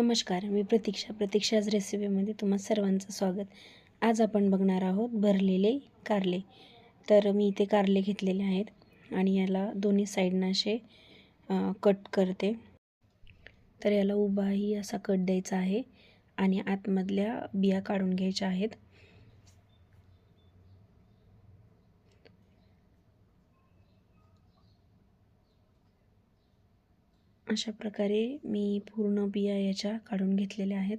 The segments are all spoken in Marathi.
नमस्कार मी प्रतीक्षा. प्रतीक्षाज रेसिपीमध्ये तुम्हा सर्वांचं स्वागत. आज आपण बघणार आहोत भरलेले कारले. तर मी इथे कारले घेतलेले आहेत आणि याला दोन्ही साईडनं असे कट करते. तर याला उभाही असा कट द्यायचा आहे आणि आतमधल्या बिया काढून घ्यायच्या आहेत. अशा प्रकारे मी पूर्ण बिया याच्या काढून घेतलेल्या आहेत.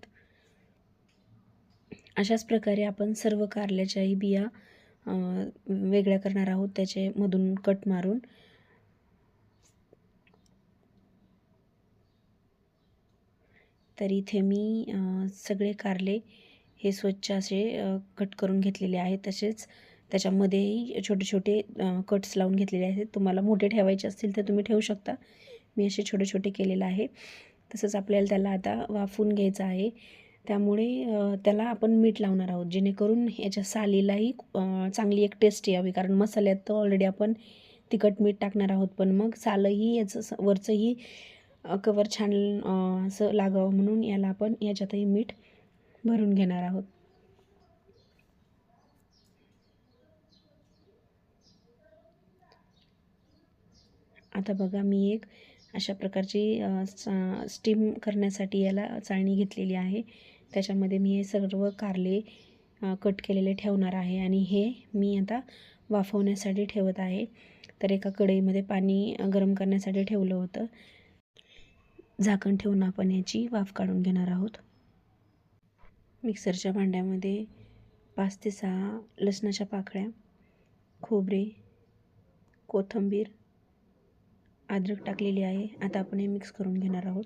अशाच प्रकारे आपण सर्व कारल्याच्याही बिया वेगळ्या करणार आहोत त्याचे मधून कट मारून. तर इथे मी सगळे कारले हे स्वच्छ असे कट करून घेतलेले आहेत. तसेच त्याच्यामध्येही छोटे छोटे कट्स लावून घेतलेले आहेत. तुम्हाला मोठे ठेवायचे असतील तर तुम्ही ठेवू शकता. मी असे छोटे छोटे केलेलं आहे. तसंच आपल्याला त्याला आता वाफून घ्यायचं आहे. त्यामुळे त्याला आपण मीठ लावणार आहोत जेणेकरून याच्या सालीलाही चांगली एक टेस्ट यावी. कारण मसाल्यात तर ऑलरेडी आपण तिखट मीठ टाकणार आहोत पण मग सालही याचं स- वरचंही कवर छान असं लागावं म्हणून याला आपण याच्यातही मीठ भरून घेणार आहोत. आता बघा मी एक अशा प्रकारची स- स्टीम करण्यासाठी याला चाळणी घेतलेली आहे. त्याच्यामध्ये मी हे सर्व कारले कट केलेले ठेवणार आहे आणि हे मी आता वाफवण्यासाठी ठेवत आहे. तर एका कढईमध्ये पाणी गरम करण्यासाठी ठेवलं होतं. झाकण ठेवून आपण याची वाफ काढून घेणार आहोत. मिक्सरच्या भांड्यामध्ये पाच ते सहा लसणाच्या पाकळ्या खोबरे कोथिंबीर अद्रक टाकलेली आहे. आता आपण हे मिक्स करून घेणार आहोत.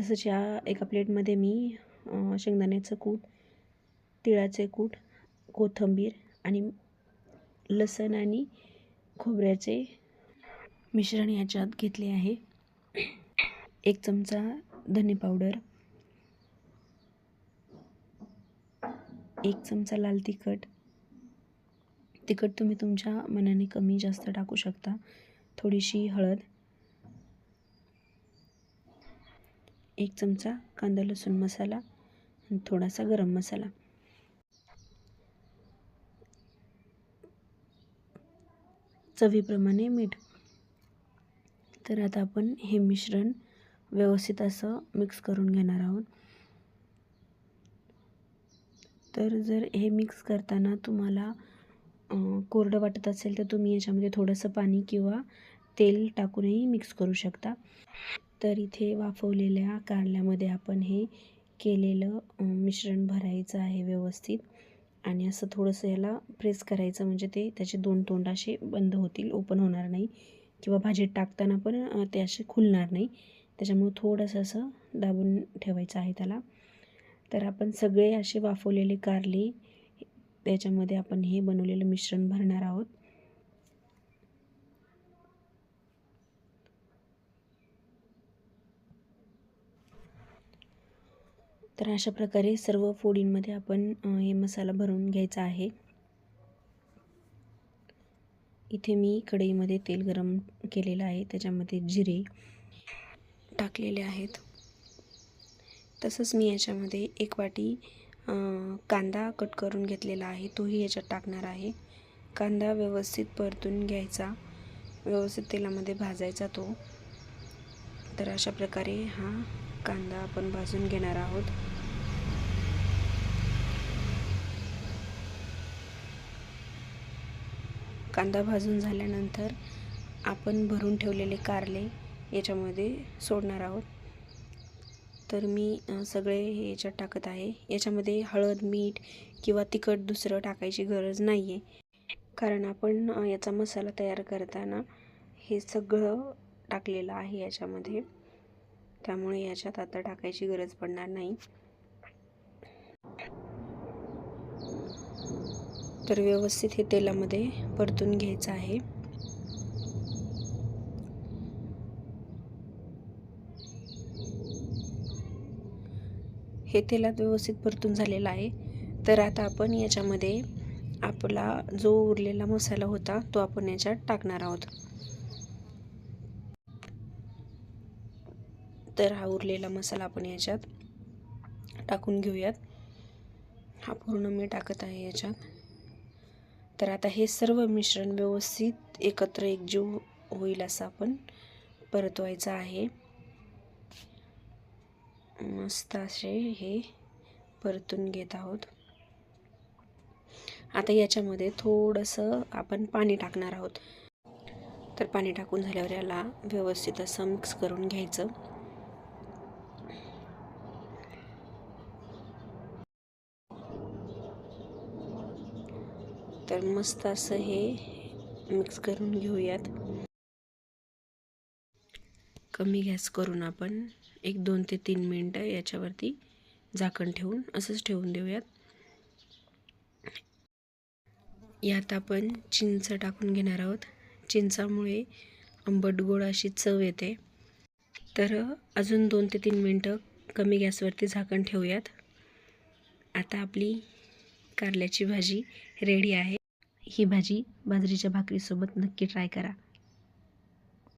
तसंच या एका प्लेटमध्ये मी शेंगदाण्याचं कूट तिळाचे कूट कोथिंबीर आणि लसण आणि खोबऱ्याचे मिश्रण याच्यात घेतले आहे. एक चमचा धने पावडर एक चमचा लाल तिखट. तिखट तुम्ही तुमच्या मनाने कमी जास्त टाकू शकता. थोडीशी हळद एक चमचा कांदा लसूण मसाला आणि थोडासा गरम मसाला. चवीप्रमाणे मीठ. तर आता आपण हे मिश्रण व्यवस्थित असं मिक्स करून घेणार आहोत. तर जर हे मिक्स करताना तुम्हाला कोरडं वाटत असेल तर तुम्ही याच्यामध्ये थोडंसं पाणी किंवा तेल टाकूनही मिक्स करू शकता. तर इथे वाफवलेल्या कारल्यामध्ये आपण हे केलेलं मिश्रण भरायचं आहे व्यवस्थित. आणि असं थोडंसं याला प्रेस करायचं म्हणजे ते त्याचे दोन तोंड असे बंद होतील ओपन होणार नाही. किंवा भाजीत टाकताना पण ते असे खुलणार नाही. त्याच्यामुळे थोडंसं असं दाबून ठेवायचं आहे त्याला. तर आपण सगळे असे वाफवलेले कारले त्याच्यामध्ये आपण हे बनवलेलं मिश्रण भरणार आहोत. तर अशा प्रकारे सर्व फोडींमध्ये आपण हे मसाला भरून घ्यायचा आहे. इथे मी कढईमध्ये तेल गरम केलेलं आहे त्याच्यामध्ये जिरे टाकलेले आहेत. तसंच मी याच्यामध्ये एक वाटी कांदा कट करून घेतलेला आहे तोही याच्यात टाकणार आहे. कांदा व्यवस्थित परतून घ्यायचा व्यवस्थित तेलामध्ये भाजायचा तो. तर अशा प्रकारे हा कांदा आपण भाजून घेणार आहोत. कांदा भाजून झाल्यानंतर आपण भरून ठेवलेले कारले याच्यामध्ये सोडणार आहोत. तर मी सगळे हे याच्यात टाकत आहे. याच्यामध्ये हळद मीठ किंवा तिखट दुसरं टाकायची गरज नाही आहे कारण आपण याचा मसाला तयार करताना हे सगळं टाकलेलं आहे याच्यामध्ये. त्यामुळे याच्यात आता टाकायची गरज पडणार नाही. तर व्यवस्थित हे तेलामध्ये परतून घ्यायचं आहे. हे तेलात व्यवस्थित परतून झालेलं आहे. तर आता आपण याच्यामध्ये आपला जो उरलेला मसाला होता तो आपण याच्यात टाकणार आहोत. तर हा उरलेला मसाला आपण याच्यात टाकून घेऊयात. हा पूर्ण मी टाकत आहे याच्यात. तर आता हे सर्व मिश्रण व्यवस्थित एकत्र एकजीव होईल असं आपण परतवायचं आहे. मस्त असे हे परतून घेत आहोत. आता याच्यामध्ये थोडंसं आपण पाणी टाकणार आहोत. तर पाणी टाकून झाल्यावर याला व्यवस्थित असं मिक्स करून घ्यायचं. तर मस्त असं हे मिक्स करून घेऊयात. कमी गॅस करून आपण एक दोन ते तीन मिनटं याच्यावरती झाकण ठेवून असंच ठेवून देऊयात. यात आपण चिंच टाकून घेणार आहोत. चिंचामुळे आंबट गोड अशी चव येते. तर अजून दोन ते तीन मिनटं कमी गॅसवरती झाकण ठेवूयात. आता आपली कारल्याची भाजी रेडी आहे. ही भाजी बाजरीच्या भाकरीसोबत नक्की ट्राय करा.